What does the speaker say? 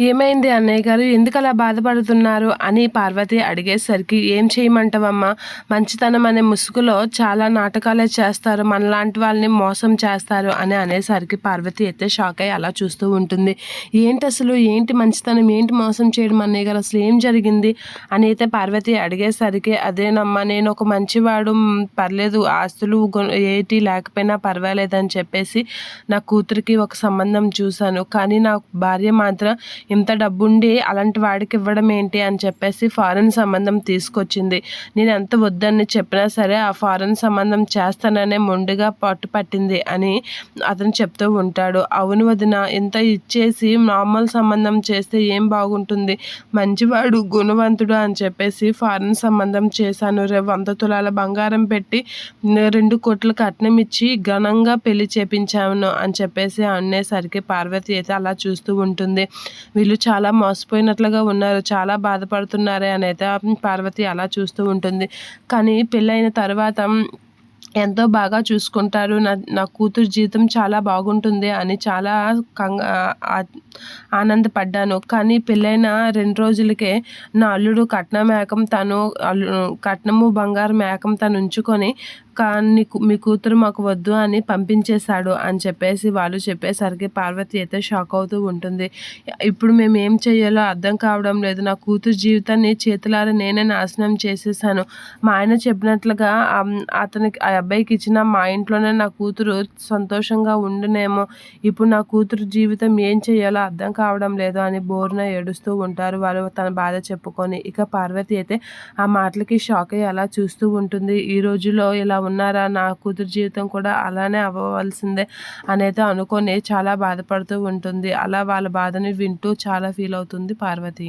ఏమైంది అన్నయ్య గారు? ఎందుకు అలా బాధపడుతున్నారు? అని పార్వతి అడిగేసరికి ఏం చేయమంటావమ్మా? మంచితనం అనే ముసుగులో చాలా నాటకాలే చేస్తారు. మనలాంటి వాళ్ళని మోసం చేస్తారు. అని అనేసరికి పార్వతి అయితే షాక్ అయ్యి అలా చూస్తూ ఉంటుంది. ఏంటి అసలు? ఏంటి మంచితనం? ఏంటి మోసం చేయడం అన్నయ్య గారు? అసలు ఏం జరిగింది? అని అయితే పార్వతి అడిగేసరికి అదేనమ్మా నేను ఒక మంచివాడు. పర్లేదు. ఆస్తులు ఏటి లేకపోయినా పర్వాలేదని చెప్పేసి నా కూతురికి ఒక సంబంధం చూశాను. కానీ నా భార్య మాత్రం ఇంత డబ్బుండి అలాంటి వాడికి ఇవ్వడం ఏంటి అని చెప్పేసి ఫారెన్ సంబంధం తీసుకొచ్చింది. నేను ఎంత వద్దని చెప్పినా సరే ఆ ఫారెన్ సంబంధం చేస్తాననే మొండిగా పట్టు పట్టింది అని అతను చెప్తూ ఉంటాడు. అవును వదిన ఇంత ఇచ్చేసి నార్మల్ సంబంధం చేస్తే ఏం బాగుంటుంది? మంచివాడు గుణవంతుడు అని చెప్పేసి ఫారెన్ సంబంధం చేశాను. రేపు వంద తులాల బంగారం పెట్టి రెండు కోట్ల కట్నం ఇచ్చి ఘనంగా పెళ్ళి చేపించాను అని చెప్పేసి అనేసరికి పార్వతి అయితే అలా చూస్తూ ఉంటుంది. వీళ్ళు చాలా మోసపోయినట్లుగా ఉన్నారు చాలా బాధపడుతున్నారే అని అయితే పార్వతి అలా చూస్తూ ఉంటుంది. కానీ పెళ్ళైన తర్వాత ఎంతో బాగా చూసుకుంటారు. నా నా కూతురు జీవితం చాలా బాగుంటుంది అని చాలా కంగ ఆనందపడ్డాను. కానీ పెళ్ళైన రెండు రోజులకే నా అల్లుడు కట్నం మేకం తను అల్లు కట్నము బంగారు మేకం తను ఉంచుకొని కానీ మీ కూతురు మాకు వద్దు అని పంపించేశాడు అని చెప్పేసి వాళ్ళు చెప్పేసరికి పార్వతి అయితే షాక్ అవుతూ ఉంటుంది. ఇప్పుడు మేము ఏం చేయాలో అర్థం కావడం లేదు. నా కూతురు జీవితాన్ని చేతులారా నేనే నాశనం చేసేసాను. మా ఆయన చెప్పినట్లుగా అతనికి ఆ అబ్బాయికి ఇచ్చిన మా ఇంట్లోనే నా కూతురు సంతోషంగా ఉండునేమో. ఇప్పుడు నా కూతురు జీవితం ఏం చేయాలో అర్థం కావడం లేదు అని బోర్న ఏడుస్తూ ఉంటారు. వాళ్ళు తన బాధ చెప్పుకొని ఇక పార్వతి అయితే ఆ మాటలకి షాక్ అయ్యి అలా చూస్తూ ఉంటుంది. ఈ రోజులో ఇలా ఉన్నారా? నా కూతురు జీవితం కూడా అలానే అవ్వవలసిందే అనేది అనుకొని చాలా బాధపడుతూ ఉంటుంది. అలా వాళ్ళ బాధని వింటూ చాలా ఫీల్ అవుతుంది పార్వతి.